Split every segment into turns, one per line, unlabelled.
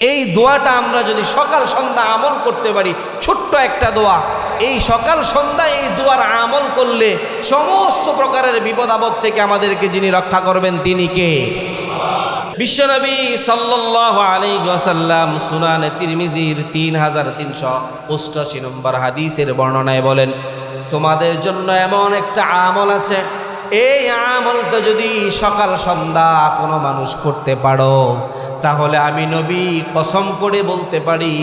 এই দোয়াটা আমরা যদি সকাল সন্ধ্যা আমল করতে পারি, ছোট্ট একটা দোয়া, এই সকাল সন্ধ্যা এই দোয়ার আমল করলে সমস্ত প্রকারের বিপদ আপদ থেকে আমাদেরকে যিনি রক্ষা করবেন তিনি কে? বিশ্বনবী সাল্লাল্লাহু আলাইহি ওয়াসাল্লাম সুনানে তিরমিজির তিন হাজার তিনশো অষ্টাশি নম্বর হাদিসের বর্ণনায় বলেন, তোমাদের জন্য এমন একটা আমল আছে এই আমলটা যদি সকাল, সন্ধ্যা কোনো মানুষ করতে পারো, তাহলে আমি নবী কসম করে বলতে পারি,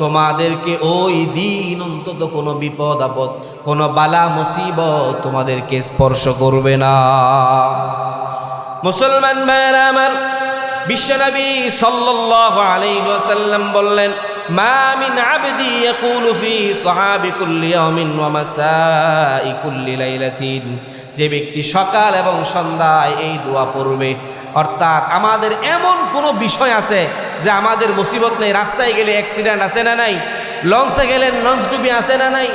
তোমাদেরকে ওই দিন অন্তত কোনো বিপদ, আপদ, কোনো বালা, মুসিবত তোমাদেরকে স্পর্শ করবে না। মুসলমান ভাইয়েরা আমার বিশ্বনবী সাল্লাল্লাহু আলাইহি ওয়াসাল্লাম বললেন, মা মিন আবদি কুল্লি লাইলাতিন যে ব্যক্তি সকাল এবং সন্ধ্যায় এই দোয়া পড়বে, অর্থাৎ আমাদের এমন কোনো বিষয় আছে যে আমাদের মুসিবত নেই, রাস্তায় গেলে অ্যাক্সিডেন্ট আছে না নাই? লঞ্চে গেলে লঞ্চ ডুবি আছে না নাই?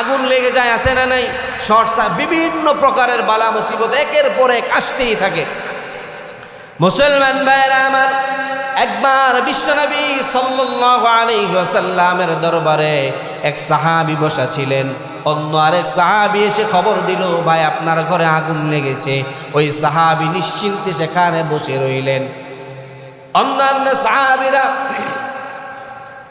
আগুন লেগে যায় আছে না নাই? শর্ট বিভিন্ন প্রকারের বালা মুসিবত একের পর এক আসতেই থাকে। মুসলমান ভাইরা আমার, একবার বিশ্বনবী সাল্লাল্লাহু আলাইহি ওয়াসাল্লামের দরবারে এক সাহাবী বসা ছিলেন। অন্য আরেক সাহাবী এসে খবর দিল, ভাই, আপনার ঘরে আগুন লেগেছে। ওই সাহাবী নিশ্চিন্তে সেখানে বসে রইলেন। অন্যান্য সাহাবীরা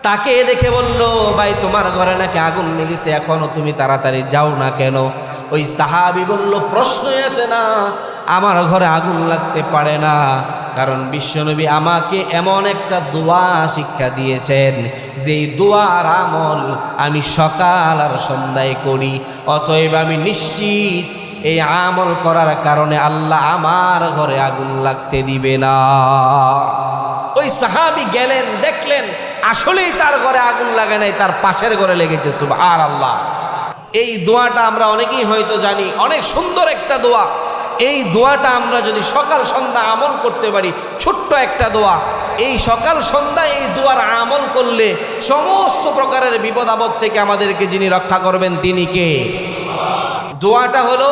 তাকে দেখে বলল, ভাই, তোমার ঘরে নাকি আগুন লেগেছে? এখনও তুমি তাড়াতাড়ি যাও না কেন? ওই সাহাবি বলল, প্রশ্নই আসে না। আমার ঘরে আগুন লাগতে পারে না। কারণ বিশ্বনবী আমাকে এমন একটা দোয়া শিক্ষা দিয়েছেন, যেই দোয়ার আমল আমি সকাল আর সন্ধ্যায় করি। অতএব আমি নিশ্চিত এই আমল করার কারণে আল্লাহ আমার ঘরে আগুন লাগতে দিবে না। ওই সাহাবি গেলেন, দেখলেন আসলেই তার ঘরে আগুন লাগে নাই, তার পাশের ঘরে লেগেছে সুব আর আল্লাহ এই দোয়াটা আমরা অনেকেই হয়তো জানি, অনেক সুন্দর একটা দোয়া। এই দোয়াটা আমরা যদি সকাল সন্ধ্যা আমল করতে পারি, ছোট্ট একটা দোয়া। এই সকাল সন্ধ্যা এই দোয়ার আমল করলে সমস্ত প্রকারের বিপদ আপদ থেকে আমাদেরকে যিনি রক্ষা করবেন, তিনি কে? দোয়াটা হলো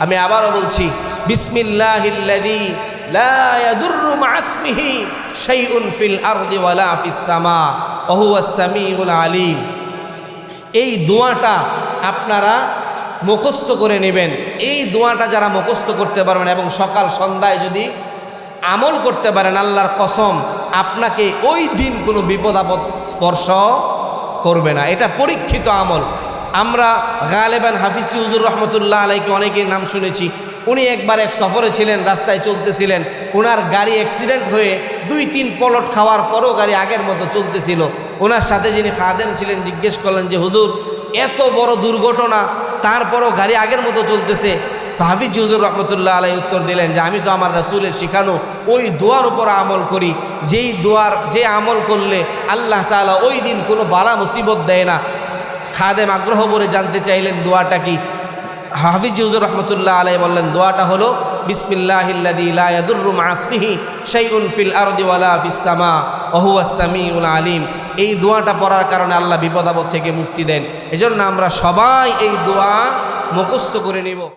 আমি আবারও বলছি, বিসমিল্লাহিল্লাযী আলিম। এই দোয়াটা আপনারা মুখস্থ করে নেবেন। এই দোয়াটা যারা মুখস্থ করতে পারবেন এবং সকাল সন্ধ্যায় যদি আমল করতে পারেন আল্লাহর কসম, আপনাকে ওই দিন কোনো বিপদ আপদ স্পর্শ করবে না। এটা পরীক্ষিত আমল। আমরা গালেবান হাফিজ হুজুর রহমতুল্লাহ আলাইকে অনেকের নাম শুনেছি। উনি একবার এক সফরে ছিলেন, রাস্তায় চলতেছিলেন। ওনার গাড়ি অ্যাক্সিডেন্ট হয়ে দুই, তিন পলট খাওয়ার পরও গাড়ি আগের মতো চলতেছিল। ওনার সাথে যিনি খাদেম ছিলেন, জিজ্ঞেস করলেন যে, হুজুর, এত বড় দুর্ঘটনা, তারপরও গাড়ি আগের মতো চলতেছে? তো হাফিজ হুজুর রহমতুল্লাহ আলাই উত্তর দিলেন যে, আমি তো আমার রাসুলের শিখানো ওই দোয়ার উপর আমল করি। যেই দোয়ার, যে আমল করলে আল্লাহ তালা ওই দিন কোনো বালা মুসিবত দেয় না। খাদেম আগ্রহ করে জানতে চাইলেন, দোয়াটা কি? হাফিজ জুজুর রহমতুল্লাহ আলাই বললেন, দোয়াটা হলো আলিম। এই দোয়াটা পড়ার কারণে আল্লাহ বিপদ আপদ থেকে মুক্তি দেন। এজন্য আমরা সবাই এই দোয়া মুখস্থ করে নিব।